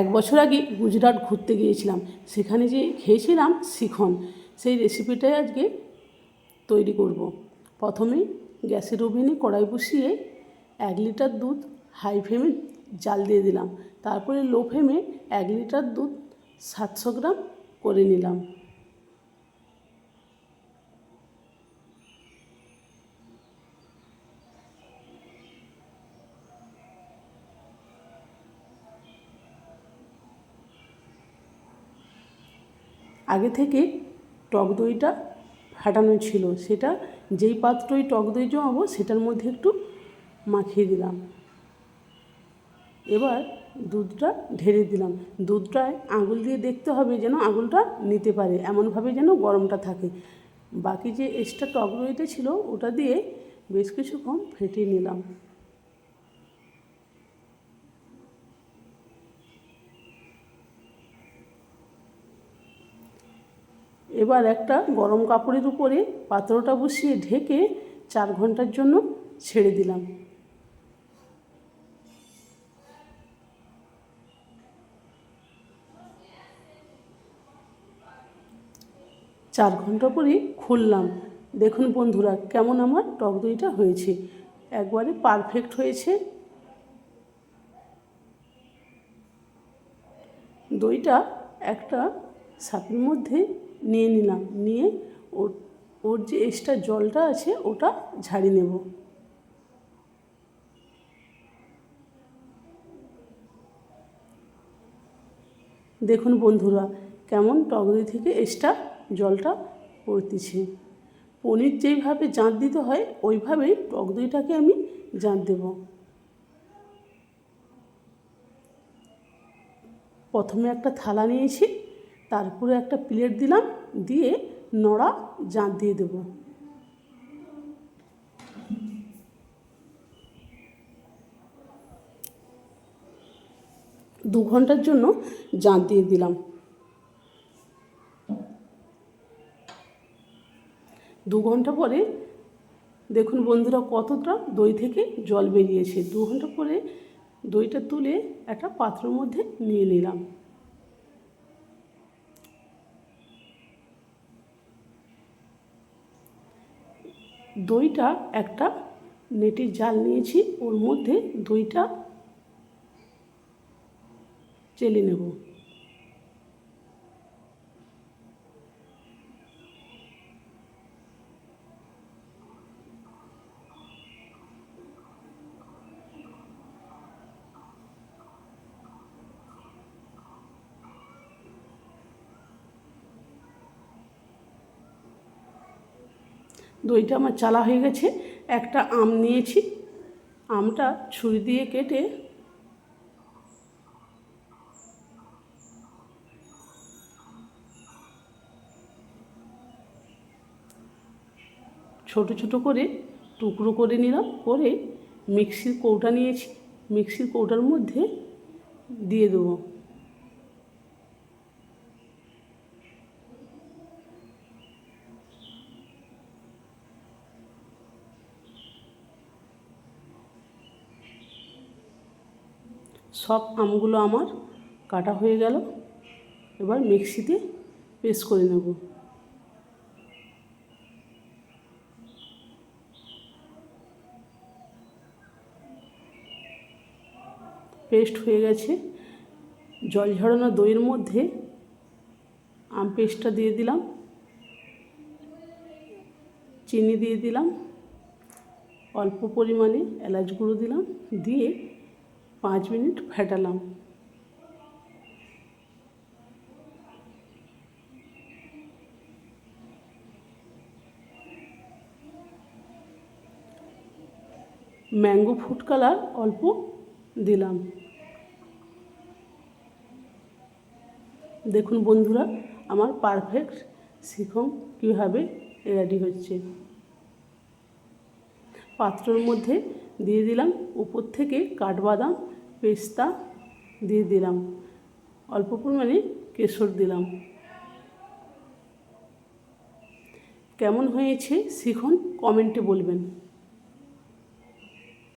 এক বছর আগে গুজরাট ঘুরতে গিয়েছিলাম। সেখানে যে খেয়েছিলাম শিখন। সেই রেসিপিটাই আজকে তৈরি করব। প্রথমে গ্যাসের ওভেনে কড়াই বসিয়ে এক লিটার দুধ হাই ফ্লেমে জাল দিয়ে দিলাম। তারপরে লো ফ্লেমে এক লিটার দুধ সাতশো গ্রাম করে নিলাম। আগে থেকে টক দইটা ফাটানো ছিল। সেটা যেই পাত্রই টক দই জমাবো, সেটার মধ্যে একটু মাখিয়ে দিলাম। এবার দুধটা ঢেলে দিলাম। দুধটায় আঙুল দিয়ে দেখতে হবে যেন আঙুলটা নিতে পারে, এমনভাবে যেন গরমটা থাকে। বাকি যে এক্সট্রা টক দইটা ছিল, ওটা দিয়ে বেশ কিছুক্ষণ ফেটিয়ে নিলাম। এবার একটা গরম কাপড়ের উপরে পাত্রটা বসিয়ে ঢেকে চার ঘণ্টার জন্য ছেড়ে দিলাম। চার ঘণ্টা পরে খুললাম। দেখুন বন্ধুরা, কেমন আমার টক দইটা হয়েছে। একবারে পারফেক্ট হয়েছে। দইটা একটা সাপের মধ্যে নিয়ে নিলাম। নিয়ে ওর ওর যে এক্সট্রা জলটা আছে ওটা ঝাড়িয়ে নেব। দেখুন বন্ধুরা, কেমন দই থেকে এক্সট্রা জলটা পড়তেছে। পনির যেইভাবে জাঁত দিতে হয়, ওইভাবেই টক দইটাকে আমি জাঁত দেব। প্রথমে একটা থালা নিয়েছি তারপরে একটা প্লেট দিলাম, দিয়ে নড়া জাঁত দিয়ে দেবো। দু ঘণ্টার জন্য জাঁত দিয়ে দিলাম। দু ঘণ্টা পরে দেখুন বন্ধুরা কতটা দই থেকে জল বেরিয়েছে। দু ঘণ্টা পরে দইটা তুলে একটা পাত্রের মধ্যে নিয়ে নিলাম। দইটা একটা নেটের জাল নিয়েছি ওর মধ্যে দইটা চেলে নেব। দইটা আমার চালা হয়ে গেছে, একটা আম নিয়েছি। আমটা ছুরি দিয়ে কেটে ছোট ছোট করে টুকরো করে নিলাম, করে মিক্সির কৌটা নিয়েছি। মিক্সির কৌটার মধ্যে দিয়ে দেবো। সব আমগুলো আমার কাটা হয়ে গেল। এবার মিক্সিতে পেস্ট করে নেব। পেস্ট হয়ে গেছে। জল ঝরানো দইয়ের মধ্যে আম পেস্টটা দিয়ে দিলাম। চিনি দিয়ে দিলাম। অল্প পরিমাণে এলাচ গুঁড়ো দিলাম। দিয়ে পাঁচ মিনিট ফেটালাম। ম্যাঙ্গো ফুড কালার অল্প দিলাম। দেখুন বন্ধুরা, আমার পারফেক্ট শিখম কীভাবে রেডি হচ্ছে। পাত্রর মধ্যে দিয়ে দিলাম উপর থেকে কাঠবাদাম পেস্তা দিয়ে দিলাম। অল্প পরিমাণে কেশর দিলাম। কেমন হয়েছে শিখুন কমেন্টে বলবেন।